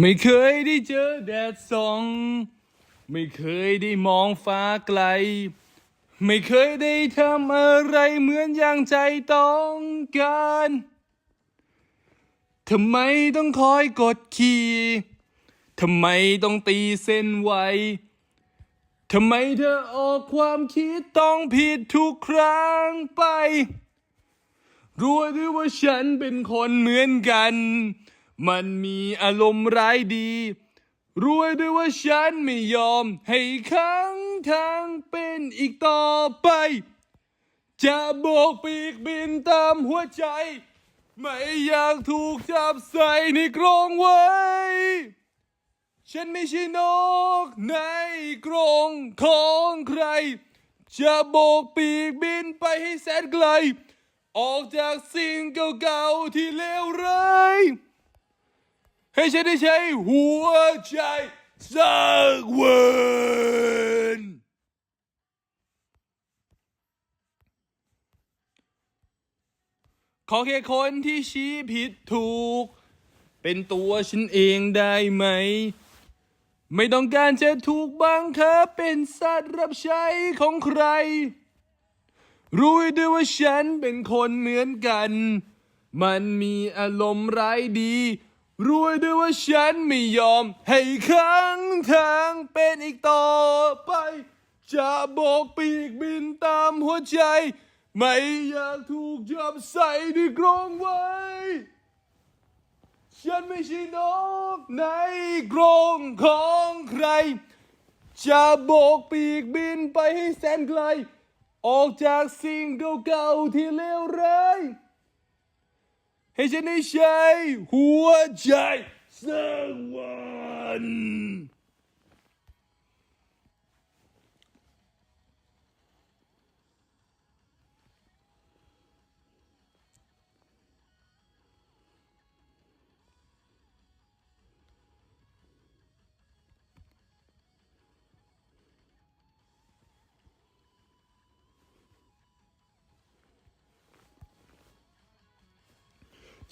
ไม่เคยได้เจอแดดส่อง ไม่เคยได้มองฟ้าไกล ไม่เคยได้ทำอะไรเหมือนอย่างใจต้องการทำไมต้องคอยกดขี่ทำไมต้องตีเส้นไวทำไมเธอออกความคิดต้องผิดทุกครั้งไป รู้ด้วยว่าฉันเป็นคนเหมือนกัน มันมีอารมณ์ร้ายดีรู้ด้วยว่าฉันไม่ยอม ให้ค้างทางเป็นอีกต่อไป จะโบกปีกบินตามหัวใจ ไม่อยากถูกจับใส่ในกรงไว้ ฉันไม่ใช่นกในกรงของใคร จะโบกปีกบินไปให้แสนไกล ออกจากสิ่งเก่าๆที่เลวร้าย ให้ฉันได้ใช้หัวใจสักวันขอแค่คนที่ชี้ผิดถูก เป็นตัวฉันเองได้ไหม ไม่ต้องการจะถูกบังคับเป็นสัตว์รับใช้ของใคร รู้ด้วยว่าฉันเป็นคนเหมือนกัน มันมีอารมณ์ร้ายดี รู้ด้วยว่าฉันไม่ยอม ให้ค้างทางเป็นอีกต่อไป จะโบกปีกบินตามหัวใจ ไม่อยากถูกจับใส่ในกรงไว้ ฉันไม่ใช่นกในกรงของใคร จะโบกปีกบินไปให้แสนไกล ออกจากสิ่งเก่าๆที่เลวร้าย ให้ฉันได้ใช้หัวใจสักวัน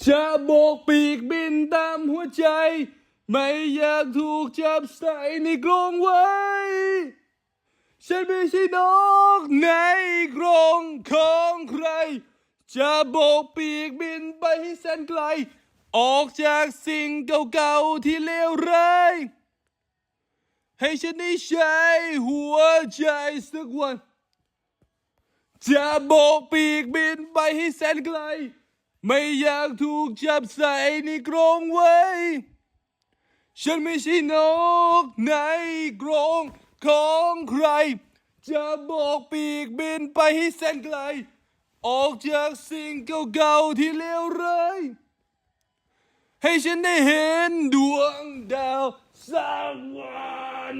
จะโบกปีกบินตามหัวใจ ไม่อยากถูกจับใส่ในกรงไว้ ฉันไม่ใช่นกในกรงของใคร จะโบกปีกบินไปให้แสนไกล ออกจากสิ่งเก่าๆที่เลวร้าย ให้ฉันได้ใช้หัวใจสักวัน จะโบกปีกบินไปให้แสนไกล ไม่อยากถูกจับใส่ในกรงไว้ ฉันไม่ใช่นกในกรงของใคร จะโบกปีกบินไปให้แสนไกล ออกจากสิ่งเก่าๆที่เลวร้าย ให้ฉันได้เห็นดวงดาวสักวัน